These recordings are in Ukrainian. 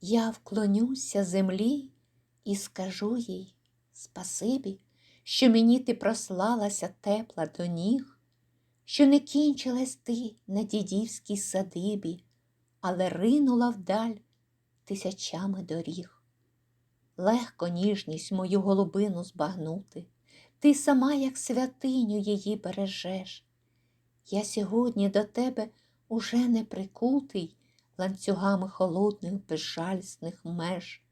Я вклонюся землі і скажу їй спасибі, що мені ти прослалася тепла до ніг, що не кінчилась ти на дідівській садибі, але ринула вдаль тисячами доріг. Легко ніжність мою голубину збагнути, ти сама, як святиню, її бережеш. Я сьогодні до тебе уже не прикутий ланцюгами холодних безжальсних меж.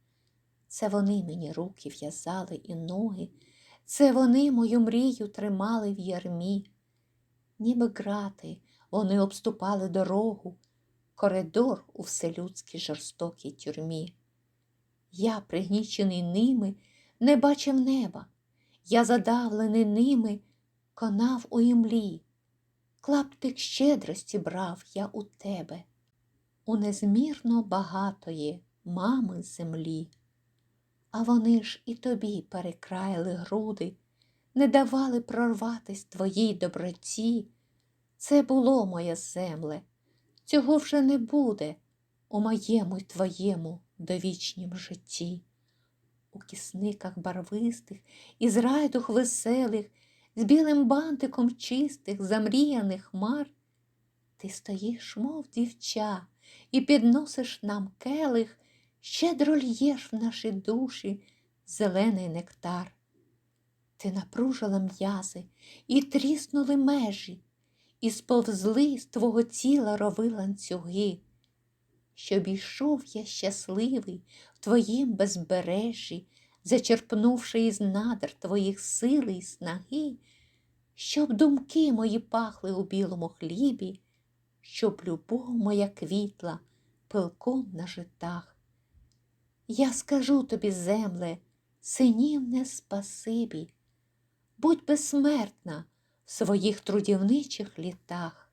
Це вони мені руки в'язали і ноги, це вони мою мрію тримали в ярмі. Ніби грати вони обступали дорогу, коридор у вселюдській жорстокій тюрмі. Я, пригнічений ними, не бачив неба, я задавлений ними, конав у імлі. Клаптик щедрості брав я у тебе, у незмірно багатої мами землі. А вони ж і тобі перекраїли груди, не давали прорватись твоїй доброті. Це було моє земле, цього вже не буде у моєму й твоєму довічнім житті. У кисниках барвистих, із райдух веселих, з білим бантиком чистих, замріяних хмар, ти стоїш, мов дівча, і підносиш нам келих, щедро л'єш в наші душі зелений нектар. Ти напружила м'язи і тріснули межі, і сповзли з твого тіла рови ланцюги, щоб ішов я щасливий в твоїм безбережжі, зачерпнувши із надр твоїх сили й снаги, щоб думки мої пахли у білому хлібі, щоб любов моя квітла пилком на житах. Я скажу тобі, земле, синівне спасибі, будь безсмертна в своїх трудівничих літах.